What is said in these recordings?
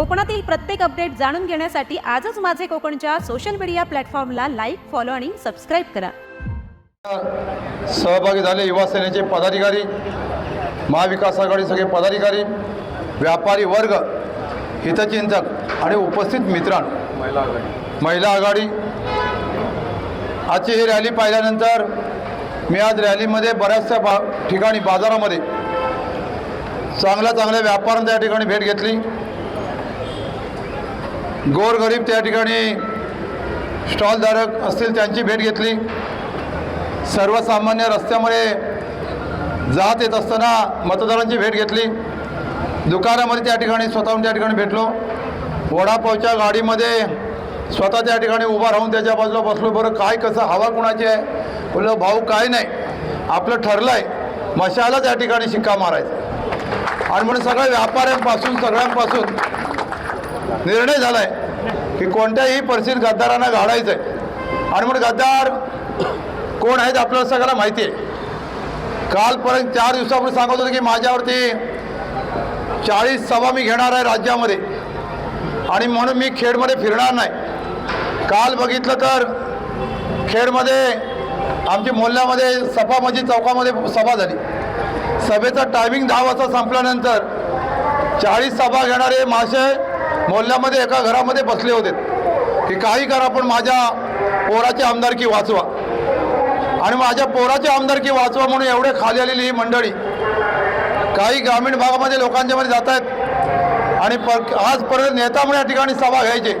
कोकणातील प्रत्येक अपडेट जाणून घेण्यासाठी आजच माझे कोकणच्या सोशल मीडिया प्लॅटफॉर्मला लाईक फॉलो आणि सबस्क्राईब करा. सहभागी झाले युवा सेनेचे पदाधिकारी महाविकास आघाडी सगळे पदाधिकारी व्यापारी वर्ग हितचिंतक आणि उपस्थित मित्रां महिला आघाडी. आजची ही रॅली पाहिल्यानंतर मी आज रॅलीमध्ये बऱ्याचशा बा ठिकाणी बाजारामध्ये चांगल्या चांगल्या व्यापाऱ्यांच्या ठिकाणी भेट घेतली. गोरगरीब त्या ठिकाणी स्टॉलधारक असतील त्यांची भेट घेतली. सर्वसामान्य रस्त्यामध्ये जात येत असताना मतदारांची भेट घेतली. दुकानामध्ये त्या ठिकाणी स्वतःहून त्या ठिकाणी भेटलो. वडापावच्या गाडीमध्ये स्वतः त्या ठिकाणी उभा राहून त्याच्या बाजूला बसलो. बरं काय कसं हवा कुणाची आहे? बोललो भाऊ काय नाही. आपलं ठरलं आहे मशाला त्या ठिकाणी शिक्का मारायचा. आणि म्हणून सगळ्या व्यापाऱ्यांपासून सगळ्यांपासून निर्णय झाला आहे की कोणत्याही परिस्थितीत गद्दारांना घालायचं आहे आणि म्हणून गद्दार कोण आहेत आपल्याला सगळ्याला माहिती आहे. कालपर्यंत चार दिवसापूर्वी सांगत होतं की माझ्यावरती चाळीस सभा मी घेणार आहे राज्यामध्ये. आणि म्हणून मी खेडमध्ये फिरणार नाही. काल बघितलं तर खेडमध्ये आमची मोहल्ल्यामध्ये सफा मस्जिद चौकामध्ये सभा झाली. सभेचा टायमिंग दहा वाजता संपल्यानंतर चाळीस सभा घेणारे मासे मोहल्ल्यामध्ये एका घरामध्ये बसले होते. की काही करा पण माझ्या पोराची आमदारकी वाचवा. आणि माझ्या पोराची आमदारकी वाचवा म्हणून एवढे खाली आलेली ही मंडळी. काही ग्रामीण भागामध्ये लोकांच्या मध्ये जात आहेत. आणि पर आजपर्यंत नेता म्हणून या ठिकाणी सभा घ्यायचे.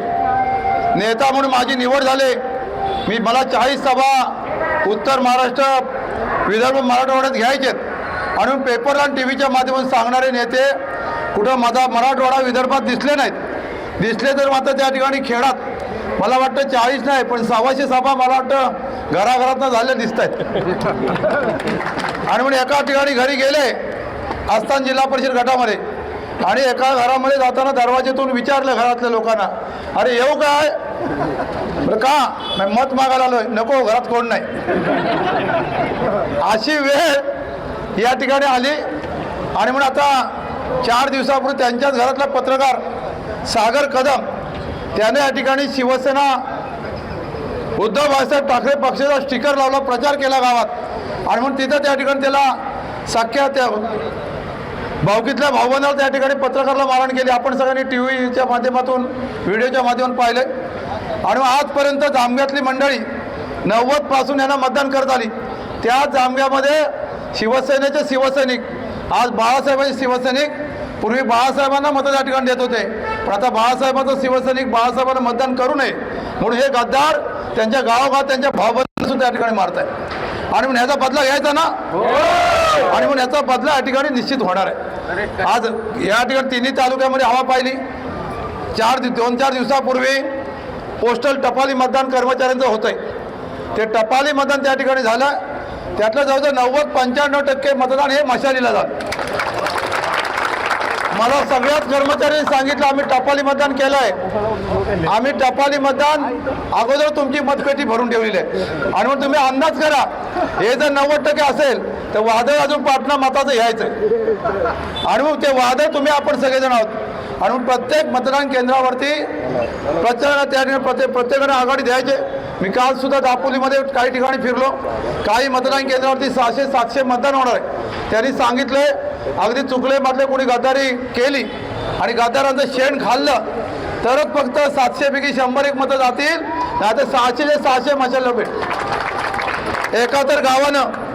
नेता म्हणून माझी निवड झाले. मी मला चाळीस सभा उत्तर महाराष्ट्र विदर्भ मराठवाड्यात घ्यायचेत. आणि पेपरला आणि टी व्हीच्या माध्यमातून सांगणारे नेते कुठं माझा मराठवाडा विदर्भात दिसले नाहीत. दिसले तर मात्र त्या ठिकाणी खेळात. मला वाटतं चाळीस नाही पण सव्वाशे सभा मला वाटतं घराघरातनं झाल्या दिसत आहेत आणि म्हणून एका ठिकाणी घरी गेले आस्थान जिल्हा परिषद गटामध्ये. आणि एका घरामध्ये जाताना दरवाजेतून विचारलं घरातल्या लोकांना अरे येऊ काय? बरं का? नाही मत मागायला आलोय. नको घरात कोण नाही. अशी वेळ या ठिकाणी आली. आणि म्हणून आता चार दिवसापूर्वी त्यांच्याच घरातला पत्रकार सागर कदम त्याने या ठिकाणी शिवसेना उद्धव बाळासाहेब ठाकरे पक्षाचा स्टिकर लावला प्रचार केला गावात. आणि म्हणून तिथं त्या ठिकाणी त्याला सख्या त्या भावकीतल्या भाऊबंधाला त्या ठिकाणी पत्रकाराला मारण केली. आपण सगळ्यांनी टी व्हीच्या माध्यमातून व्हिडिओच्या माध्यमातून पाहिले आणि आजपर्यंत जामग्यातली मंडळी नव्वदपासून यांना मतदान करत आली. त्या जामग्यामध्ये शिवसेनेचे शिवसैनिक आज बाळासाहेबांचे शिवसैनिक पूर्वी बाळासाहेबांना मतं त्या ठिकाणी देत होते. पण आता बाळासाहेबांचं शिवसैनिक बाळासाहेबांना मतदान करू नये म्हणून हे गद्दार त्यांच्या गावोगाव त्यांच्या भावबंधांना सुद्धा त्या ठिकाणी मारत आहे आणि म्हणून ह्याचा बदला घ्यायचा ना? आणि म्हणून याचा बदला या ठिकाणी निश्चित होणार आहे. आज या ठिकाणी तिन्ही तालुक्यामध्ये हवा पाहिली. चार दिव दोन चार दिवसापूर्वी पोस्टल टपाली मतदान कर्मचाऱ्यांचं होतं आहे ते टपाली मतदान त्या ठिकाणी झालं. त्यातलं जवळजवळ नव्वद पंच्याण्णव टक्के मतदान हे मशालीला झालं. मला सगळ्याच कर्मचाऱ्यांनी सांगितलं आम्ही टपाली मतदान केलं आहे आम्ही टपाली मतदान अगोदर तुमची मतपेटी भरून ठेवलेली आहे. आणि मग तुम्ही अंदाज करा हे जर नव्वद टक्के असेल तर वादळ अजून पाटणा मताचं घ्यायचं आहे. आणि मग ते वादळ तुम्ही आपण सगळेजण आहोत. आणि मग प्रत्येक मतदान केंद्रावरती प्रचार त्या प्रत्येक प्रत्येकाने आघाडी द्यायचे मी काल सुद्धा दापोलीमध्ये काही ठिकाणी फिरलो. काही मतदान केंद्रावरती सहाशे सातशे मतदान होणार आहे. त्यांनी सांगितले अगदी चुकले मधले कोणी गद्दारी केली आणि गद्दारांचं शेण खाल्लं तरच फक्त सातशे पैकी शंभर एक मतं जातील. नाही तर सहाशे ते सहाशे मशाला भेट. एका तर गावानं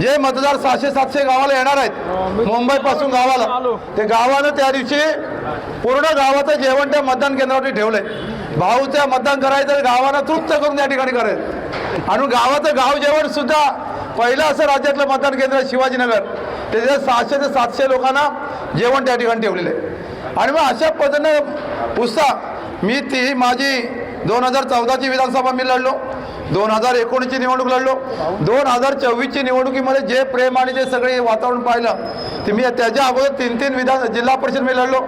जे मतदार सहाशे सातशे गावाला येणार आहेत मुंबईपासून गावाला ते गावानं त्या दिवशी पूर्ण गावाचं जेवण त्या मतदान केंद्रावरती ठेवलंय. भाऊच्या मतदान करायचं तर गावानं तृप्त करून त्या ठिकाणी करायचं. आणि गावाचं गाव जेवण सुद्धा पहिलं असं राज्यातलं मतदान केंद्र शिवाजीनगर. त्याच्या सहाशे ते सातशे लोकांना जेवण त्या ठिकाणी ठेवलेलं आहे. आणि मग अशा पद्धतीनं उत्साह मी ती माझी दोन हजार चौदाची विधानसभा मी लढलो. दोन हजार एकोणीसची निवडणूक लढलो. दोन हजार चोवीसची निवडणुकीमध्ये जे प्रेम आणि जे सगळे वातावरण पाहिलं ते मी त्याच्या अगोदर तीन तीन विधान जिल्हा परिषद मी लढलो.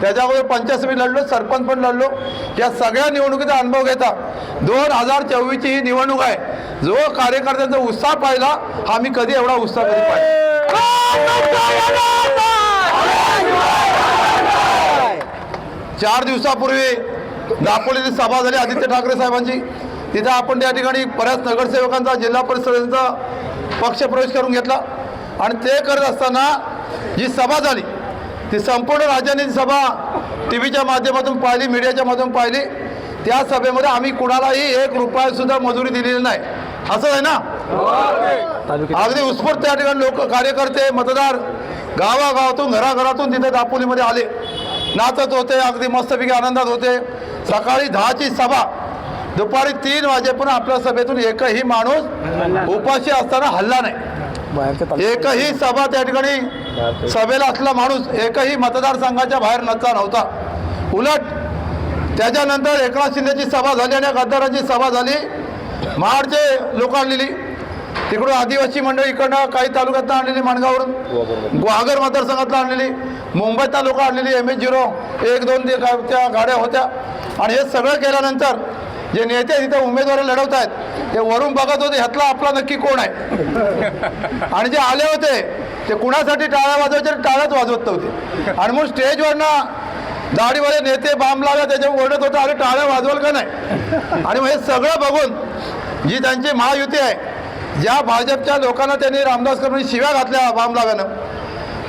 त्याच्या अगोदर पंचायत मी लढलो सरपंच पण लढलो. या सगळ्या निवडणुकीचा अनुभव घेता दोन हजार चोवीसची ही निवडणूक आहे. जो कार्यकर्त्यांचा उत्साह पाहिला हा मी कधी एवढा उत्साह कधी पाहिला चार दिवसापूर्वी दापोलीची सभा झाली आदित्य ठाकरे साहेबांची. तिथं आपण त्या ठिकाणी बऱ्याच नगरसेवकांचा जिल्हा परिषदेचा पक्षप्रवेश करून घेतला. आणि ते करत असताना जी सभा झाली ती संपूर्ण राज्याने सभा टी व्हीच्या माध्यमातून पाहिली मीडियाच्या माध्यमातून पाहिली त्या सभेमध्ये आम्ही कुणालाही एक रुपयासुद्धा मजुरी दिलेली नाही. असं आहे ना? अगदी उत्स्फूर्त त्या ठिकाणी लोक कार्यकर्ते मतदार गावागावातून घराघरातून तिथे दापोलीमध्ये आले. नाचत होते अगदी मस्तपैकी आनंदात होते. सकाळी दहाची सभा दुपारी तीन वाजेपर्यंत आपल्या सभेतून एकही माणूस उपाशी असताना हल्ला नाही. एकही सभा त्या ठिकाणी सभेला असला माणूस एकही मतदारसंघाच्या बाहेर नचा नव्हता. उलट त्याच्यानंतर एकनाथ शिंदेची सभा झाली आणि गद्दारांची सभा झाली. महाडचे लोक आणलेली. तिकडून आदिवासी मंडळी इकडनं काही तालुक्यातनं आणलेली माणगावरून. ग्वागर मतदारसंघातनं आणलेली. मुंबईतल्या लोक आणलेली एम एच झिरो एक दोन त्या गाड्या होत्या. आणि हे सगळं केल्यानंतर जे नेते तिथे उमेदवार लढवत आहेत ते वरून बघत होते ह्यातला आपला नक्की कोण आहे? आणि जे आले होते ते कुणासाठी टाळ्या वाजवायचे? टाळ्याच वाजवत नव्हते. आणि मग स्टेजवरनं दाढीवाले नेते बाम लावला त्याच्यावर ओरडत होता अरे टाळ्या वाजवाल का नाही? आणि मग हे सगळं बघून जी त्यांची महायुती आहे ज्या भाजपच्या लोकांना त्यांनी रामदास कदमांनी शिव्या घातल्या बाम लागानं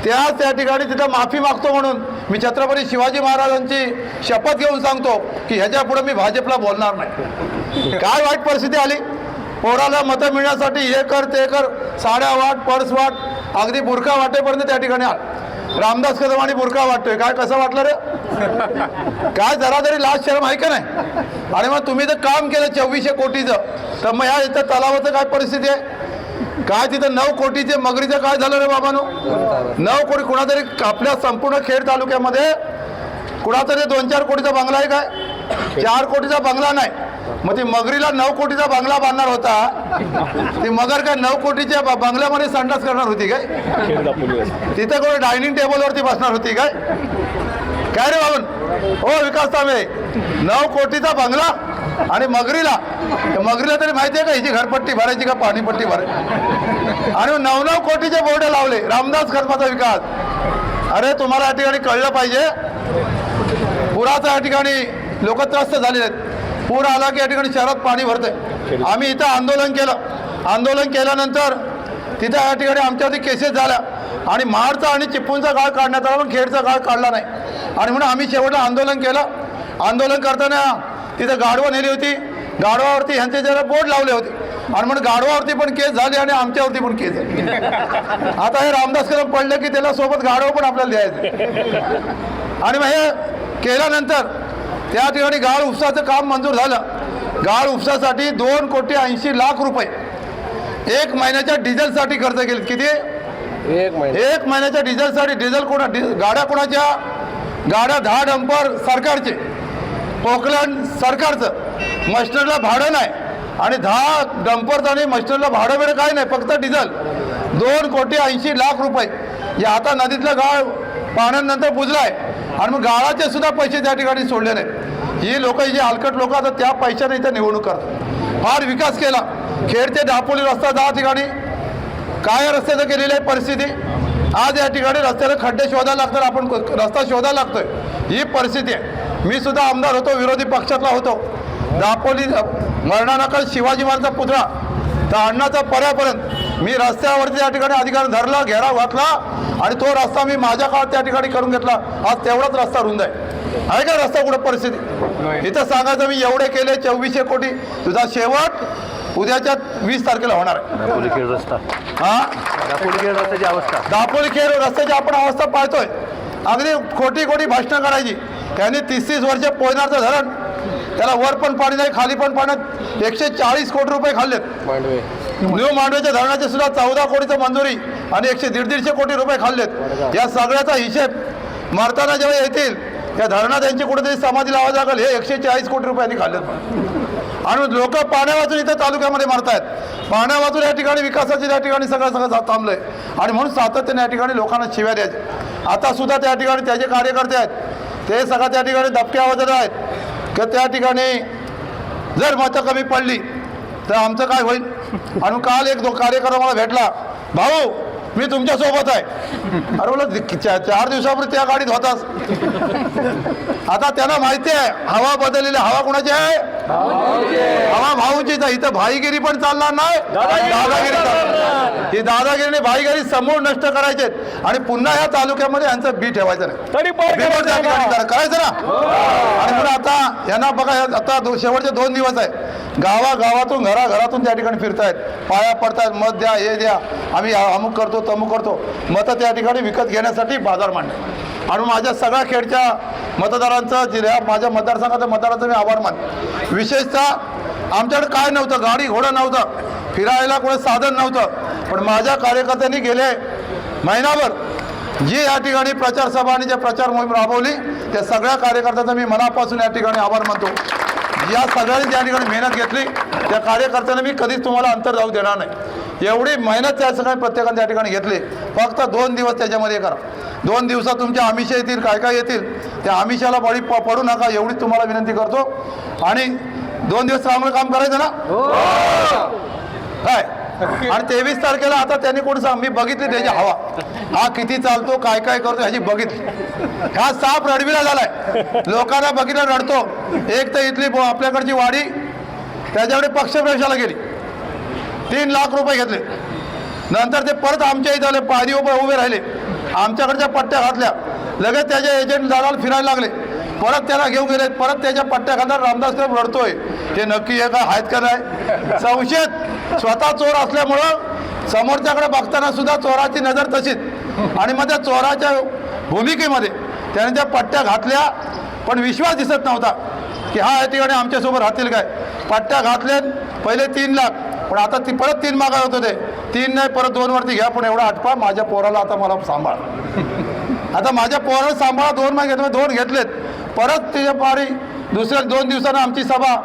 त्याच त्या ठिकाणी तिथं माफी मागतो म्हणून मी छत्रपती शिवाजी महाराजांची शपथ घेऊन सांगतो की ह्याच्या पुढे मी भाजपला बोलणार नाही. काय वाईट परिस्थिती आली? पोराला मतं मिळण्यासाठी हे कर ते कर साड्या वाट पर्स वाट अगदी बुरखा वाटेपर्यंत त्या ठिकाणी आल. रामदास कदम आणि बुरखा वाटतोय. काय कसं वाटलं रे? काय जरा तरी लास्ट शरम आहे का नाही? आणि मग तुम्ही जर काम केलं चोवीसशे कोटीचं. तर मग ह्या इथं तलावाचं काय परिस्थिती आहे? काय तिथं नऊ कोटीचे मगरीचं काय झालं रे बाबानो? नऊ कोटी कुणातरी आपल्या संपूर्ण खेड तालुक्यामध्ये कुणातरी दोन चार कोटीचा बंगला आहे काय? चार कोटीचा बंगला नाही. मग ती मगरीला नऊ कोटीचा बंगला बांधणार होता. ती मगर काय नऊ कोटीच्या ब- बंगल्यामध्ये संडास करणार होती काय? तिथे कोणी डायनिंग टेबलवरती बसणार होती काय? काय रे बाबून हो विकास तांबे. नऊ कोटीचा बंगला आणि मगरीला. मगरीला तरी माहिती आहे का हिची घरपट्टी भरायची का पाणीपट्टी भरायची आणि नऊ नऊ कोटीचे बोर्ड लावले रामदास खदमाचा विकास. अरे तुम्हाला या ठिकाणी कळलं पाहिजे. पुराचा या ठिकाणी लोक त्रस्त झालेले आहेत. पूर आला की या ठिकाणी शहरात पाणी भरते आम्ही इथं आंदोलन केलं. आंदोलन केल्यानंतर तिथं या ठिकाणी आमच्यावरती केसेस झाल्या. आणि मारचा आणि चिपूंचा गाळ काढण्यात आला पण खेडचा गाळ काढला नाही. आणि म्हणून आम्ही शेवटला आंदोलन केलं. आंदोलन करताना तिथं गाढवं नेली होती. गाढवावरती ह्यांचे जरा बोर्ड लावले होते. आणि म्हणून गाढवावरती पण केस झाली आणि आमच्यावरती पण केस झाली. आता हे रामदास कदम पडलं की त्याला सोबत गाढव पण आपल्याला द्यायचं. आणि मग हे केल्यानंतर त्या ठिकाणी गाळ उपसाचं काम मंजूर झालं. गाळ उपसासाठी दोन कोटी ऐंशी लाख रुपये. एक महिन्याच्या डिझेलसाठी खर्च केले. किती? एक महिना. एक महिन्याच्या डिझेलसाठी डिझेल कोणा डि गाड्या कोणाच्या? गाड्या दहा डंपर सरकारचे. पोकलँड सरकारचं. मस्टरला भाडं नाही. आणि दहा डंपर्स आणि मस्टरला भाडं बिडं काय नाही फक्त डिझेल. दोन कोटी ऐंशी लाख रुपये. या आता नदीतलं गाळ पाण्यानंतर बुजलाय. आणि मग गाळाचे सुद्धा पैसे त्या ठिकाणी सोडले नाही ही लोक जी हलकट लोक आता त्या पैशाने इथं निवडणूक करतात. फार विकास केला. खेड ते दापोली रस्ता दहा ठिकाणी. काय रस्त्याचं केलेली आहे परिस्थिती? आज या ठिकाणी रस्त्याला खड्डे शोधायला लागतात आपण रस्ता शोधायला लागतोय. ही परिस्थिती आहे. मी सुद्धा आमदार होतो विरोधी पक्षातला होतो. दापोली मरणानकल शिवाजी महाराजचा पुतळा तर अण्णाचा पर्यापर्यंत मी रस्त्यावरती त्या ठिकाणी अधिकार धरला घेराव घातला आणि तो रस्ता मी माझ्या काळात त्या ठिकाणी करून घेतला. आज तेवढाच रस्ता रुंद आहे. आहे का रस्ता कुठं परिस्थिती? इथं सांगायचं मी एवढे केले चोवीसशे कोटी तुझा शेवट उद्याच्या वीस तारखेला होणार आहे. रस्ता. हा? दापोली खेळ रस्त्याची अवस्था. दापोली खेळ रस्त्याची आपण अवस्था पाहतोय. अगदी खोटी खोटी भाषणं करायची. त्यांनी तीस तीस वर्ष पोयनारचं धरण. त्याला वर पण पाणी नाही खाली पण पाण्यात एकशे चाळीस कोटी रुपये खाल्लेत. मांडवे. न्यू मांडवेच्या धरणाचे सुद्धा चौदा कोटीचं मंजुरी आणि एकशे दीड दीडशे कोटी रुपये खाल्लेत. या सगळ्याचा हिशेब मारताना जेव्हा येतील त्या धरणात यांची कुठेतरी समाधी लावा लागेल. हे एकशे चाळीस कोटी रुपयांनी खाल्लेत. आणि लोक पाण्या वाचून इथं तालुक्यामध्ये मारतायत. पाण्या वाचून या ठिकाणी विकासाची त्या ठिकाणी सगळं सगळं थांबलंय. आणि म्हणून सातत्याने या ठिकाणी लोकांना शिव्या द्यायचे आता सुद्धा त्या ठिकाणी त्याचे कार्यकर्ते आहेत. ते सगळं त्या ठिकाणी दबके आवाजात आहेत. की त्या ठिकाणी जर मतं कमी पडली तर आमचं काय होईल? आणि काल एक दो कार्यक्रम मला भेटला. भाऊ मी तुमच्यासोबत आहे. अरे बोला चार दिवसापूर्वी त्या गाडीत होतास. आता त्यांना माहिती आहे हवा बदललेली हवा कोणाची आहे? हवा भाऊचीच आहे इथं भाईगिरी पण चालणार नाही दादागिरी चालणार ही दादागिरीने भाईगिरी समूळ नष्ट करायचे. आणि पुन्हा या तालुक्यामध्ये यांचं बी ठेवायचं नाही. करायचं ना? आणि म्हणून आता यांना बघा आता शेवटचे दोन दिवस आहे. गावागावातून घराघरातून त्या ठिकाणी फिरतायत. पाया पडतायत मत द्या हे द्या. आम्ही अमुक करतो तमुक करतो. मतं त्या ठिकाणी विकत घेण्यासाठी बाजार मांडले. आणि माझ्या सगळ्या खेडच्या मतदारांचं जिल्ह्या माझ्या मतदारसंघाच्या मतदारांचं मी आभार मान विशेषतः आमच्याकडे काय नव्हतं गाडी घोडं नव्हतं फिरायला कोणी साधन नव्हतं पण माझ्या कार्यकर्त्यांनी गेले महिनाभर. जी या ठिकाणी प्रचारसभा आणि जे प्रचार मोहीम राबवली त्या सगळ्या कार्यकर्त्यांचा मी मनापासून या ठिकाणी आभार मानतो. या सगळ्यांनी ज्या ठिकाणी मेहनत घेतली त्या कार्यकर्त्यांना मी कधीच तुम्हाला अंतर जाऊ देणार नाही. एवढी मेहनत त्या सगळ्या प्रत्येकाने त्या ठिकाणी घेतली. फक्त दोन दिवस त्याच्यामध्ये करा. दोन दिवसात तुमच्या आमिषा येतील काय काय येतील त्या आमिषाला बळी प- पडू नका एवढी तुम्हाला विनंती करतो. आणि दोन दिवस चांगलं काम करायचं ना? काय? आणि तेवीस तारखेला आता त्यांनी कोण सांग मी बघितली त्याची हवा. हा किती चालतो काय काय करतो ह्याची बघितली. हा साप रडविला झालाय. लोकांना बघितलं रडतो. एक तर इथली आपल्याकडची वाडी त्याच्याकडे पक्षप्रवेशाला गेली. तीन लाख रुपये घेतले. नंतर ते परत आमच्या इथं आले पायरी उभे उभे राहिले. आमच्याकडच्या पट्ट्या घातल्या. लगेच त्याचे एजंट दादाला फिरायला लागले. परत त्याला घेऊन गेले. परत त्याच्या पट्ट्या घालणार रामदास साहेब रडतोय. हे नक्की हे काय आहेत का नाही? संशयित. स्वतः चोर असल्यामुळं समोरच्याकडे बघताना सुद्धा चोराची नजर तशीच. आणि मग त्या चोराच्या भूमिकेमध्ये त्याने त्या पट्ट्या घातल्या. पण विश्वास दिसत नव्हता की हा या ठिकाणी आमच्यासोबत राहतील काय? पट्ट्या घातले पहिले तीन लाख. पण आता ती परत तीन मागत होते तीन नाही परत दोन वरती घ्या पण एवढा आठपा माझ्या पोराला आता मला सांभाळ. आता माझ्या पोराला सांभाळा दोन मागे घेतले दोन घेतलेत. परत त्याच्या पारी दुसऱ्या दोन दिवसानं आमची सभा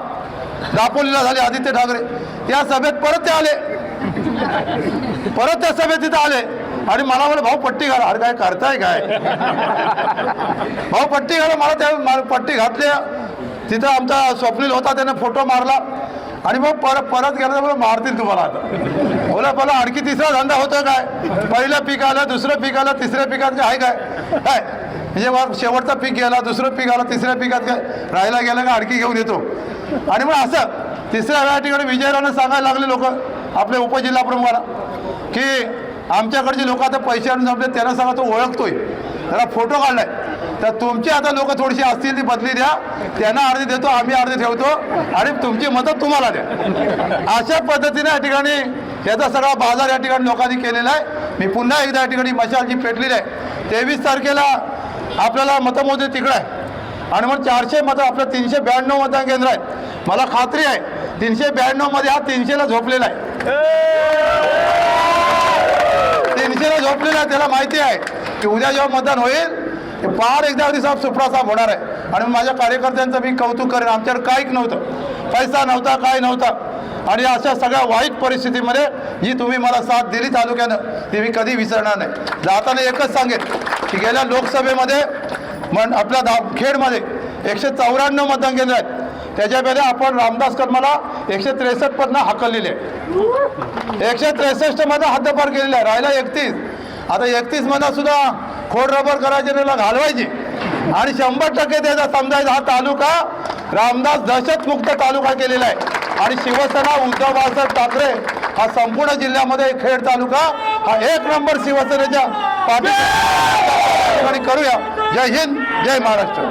दापोलीला झाली आदित्य ठाकरे. त्या सभेत परत ते आले. परत त्या सभेत तिथं आले. आणि मला म्हणे भाऊ पट्टी घाला. अरे काय करताय काय? भाऊ पट्टी घाला. मला त्या पट्टी घातली तिथं आमचा स्वप्नील होता त्याने फोटो मारला. आणि मग परत परत गेला तर मारतील तुम्हाला आता. बोला बोला आणखी तिसरा धंदा होतो काय? पहिलं पीक आलं दुसरं पीक आलं तिसऱ्या पिकात आहे काय? काय? म्हणजे मग शेवटचा पीक गेला दुसरं पीक आलं तिसऱ्या पिकात काय? राहायला गेलं का आणखी घेऊन येतो. आणि मग असं तिसऱ्या वेळा ठिकाणी विजयरावनं सांगायला लागले लोक आपले उपजिल्हा प्रमुखाला की आमच्याकडचे लोक आता पैसे आणून संपले त्यांना सांगा तो ओळखतोय. त्याला फोटो काढलाय. तर तुमची आता लोक थोडीशी असतील ती बदली द्या. त्यांना अर्धी देतो आम्ही अर्धी ठेवतो. आणि तुमची मदत तुम्हाला द्या. अशा पद्धतीने या ठिकाणी याचा सगळा बाजार या ठिकाणी लोकांनी केलेला आहे. मी पुन्हा एकदा या ठिकाणी मशालची पेटलेली आहे. तेवीस तारखेला आपल्याला मतमोजणी तिकडं आहे. आणि मग चारशे मतं आपलं तीनशे ब्याण्णव मतदान केंद्र आहे मला खात्री आहे तीनशे ब्याण्णवमध्ये हा तीनशेला झोपलेला आहे. तीनशेला झोपलेला आहे त्याला माहिती आहे की उद्या जेव्हा मतदान होईल ते फार एकदा अगदी साफ सुपडा होणार आहे. आणि माझ्या कार्यकर्त्यांचं मी कौतुक करेन. आमच्याकडे काहीच नव्हतं. पैसा नव्हता काय नव्हता. आणि अशा सगळ्या वाईट परिस्थितीमध्ये जी तुम्ही मला साथ दिली तालुक्यानं ती मी कधी विसरणार नाही. जाताना एकच सांगेन की गेल्या लोकसभेमध्ये मन आपल्या दा खेडमध्ये एकशे चौऱ्याण्णव मतदान केंद्र आहेत. त्याच्यामध्ये आपण रामदास कर्माला एकशे त्रेसष्ट पदनं हाकललेले एकशे त्रेसष्ट मधनं हद्दपार केलेला आहे. राहिला एकतीस. आता एकतीस मधनं सुद्धा खोड रबर करायचे घालवायची. आणि शंभर टक्के त्याचा समजायचा हा तालुका रामदास दहशतमुक्त तालुका केलेला आहे. आणि शिवसेना उद्धव बाळासाहेब ठाकरे हा संपूर्ण जिल्ह्यामध्ये खेड तालुका हा एक नंबर शिवसेनेच्या पाठी करूया. जय हिंद जय महाराष्ट्र.